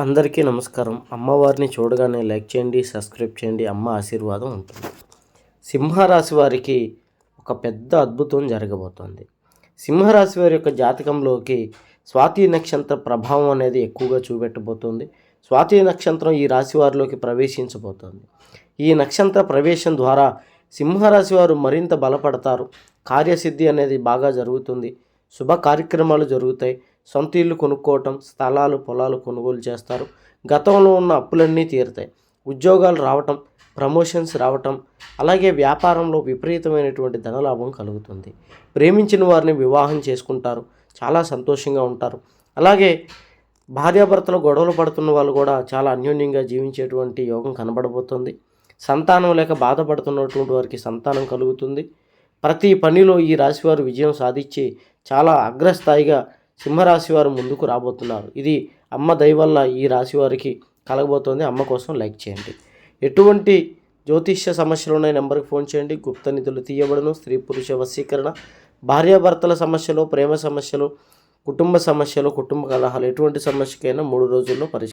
అందరికీ నమస్కారం. అమ్మవారిని చూడగానే లైక్ చేయండి సబ్స్క్రైబ్ చేయండి అమ్మ ఆశీర్వాదం ఉంటుంది. సింహరాశి వారికి ఒక పెద్ద అద్భుతం జరగబోతోంది. సింహరాశి వారి యొక్క జాతకంలోకి స్వాతి నక్షత్ర ప్రభావం అనేది ఎక్కువగా చూపెట్టబోతోంది. స్వాతి నక్షత్రం ఈ రాశి వారిలోకి ప్రవేశించబోతోంది. ఈ నక్షత్ర ప్రవేశం ద్వారా సింహరాశి వారు మరింత బలపడతారు. కార్యసిద్ధి అనేది బాగా జరుగుతుంది. శుభ కార్యక్రమాలు జరుగుతాయి. సొంత ఇల్లు కొనుక్కోవటం స్థలాలు పొలాలు కొనుగోలు చేస్తారు. గతంలో ఉన్న అప్పులన్నీ తీరుతాయి. ఉద్యోగాలు రావటం ప్రమోషన్స్ రావటం అలాగే వ్యాపారంలో విపరీతమైనటువంటి ధనలాభం కలుగుతుంది. ప్రేమించిన వారిని వివాహం చేసుకుంటారు. చాలా సంతోషంగా ఉంటారు. అలాగే భార్యాభర్తలు గొడవలు పడుతున్న వాళ్ళు కూడా చాలా అన్యోన్యంగా జీవించేటువంటి యోగం కనబడబోతుంది. సంతానం లేక బాధపడుతున్నటువంటి వారికి సంతానం కలుగుతుంది. ప్రతి పనిలో ఈ రాశివారు విజయం సాధించి చాలా అగ్రస్థాయిగా సింహరాశి వారు ముందుకు రాబోతున్నారు. ఇది అమ్మ దయ వల్ల ఈ రాశి వారికి కలగబోతోంది. అమ్మ కోసం లైక్ చేయండి. ఎటువంటి జ్యోతిష్య సమస్యలు ఉన్నాయి నెంబర్కి ఫోన్ చేయండి. గుప్త నిధులు తీయబడను. స్త్రీ పురుష వశీకరణ. భార్యాభర్తల సమస్యలు ప్రేమ సమస్యలు కుటుంబ సమస్యలు కుటుంబ కలహాలు ఎటువంటి సమస్యకైనా మూడు రోజుల్లో పరిష్కారం